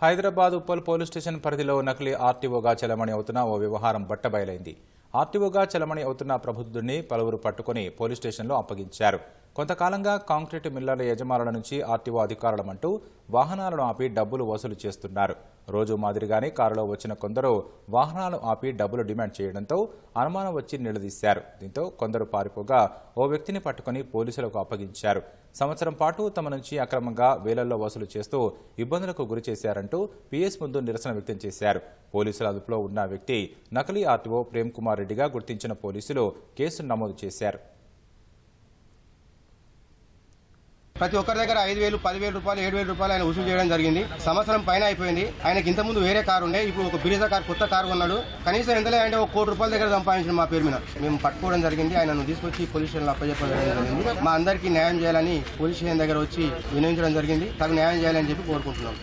Hyderabad Uppal police station పరిధిలో నకిలీ ఆర్టీఓగా చెలమణి అవుతున్న ఓ వ్యవహారం బట్టబయలైంది. ఆర్టీఓగా చెలమణి అవుతున్న ప్రబుద్ధుడిని పలువురు పట్టుకుని పోలీస్ స్టేషన్లో అప్పగించారు. కొంతకాలంగా కాంక్రీట్ మిల్లర్ల యజమానుల నుంచి ఆర్టీఓ అధికారులమంటూ వాహనాలను ఆపి డబ్బులు వసూలు చేస్తున్నారు. రోజు మాదిరిగానే కారులో వచ్చిన కొందరు వాహనాలు ఆపి డబ్బులు డిమాండ్ చేయడంతో అనుమానం వచ్చి నిలదీశారు. దీంతో కొందరు పారిపోగా ఓ వ్యక్తిని పట్టుకుని పోలీసులకు అప్పగించారు. సంవత్సరం పాటు తమ నుంచి అక్రమంగా వేలల్లో వసూలు చేస్తూ ఇబ్బందులకు గురి చేశారంటూ పీఎస్ ముందు నిరసన వ్యక్తం చేశారు. పోలీసుల అదుపులో ఉన్న వ్యక్తి నకిలీ ఆర్టీఓ ప్రేమ్ కుమార్ రెడ్డిగా గుర్తించిన పోలీసులు కేసు నమోదు చేశారు. ప్రతి ఒక్కరి దగ్గర ఐదు వేలు పదివేల రూపాయలు ఏడు వేల రూపాయలు ఆయన వసూలు చేయడం జరిగింది. సంవత్సరం పైన అయిపోయింది. ఆయనకి ఇంత ముందు వేరే కారు ఉండే. ఇప్పుడు ఒక బిరిజా కార్ కొత్త కారు కొన్నాడు. కనీసం ఎంతలే అంటే ఒక కోటి రూపాయల దగ్గర సంపాదించిన మా పేరు మీద. మేము పట్టుకోవడం జరిగింది. ఆయనను తీసుకొచ్చి పోలీస్ స్టేషన్లో అప్పచెప్పడం జరిగింది. మా అందరికీ న్యాయం చేయాలని పోలీస్ స్టేషన్ దగ్గర వచ్చి వినియోగించడం జరిగింది. తగు న్యాయం చేయాలని చెప్పి కోరుకుంటున్నాం.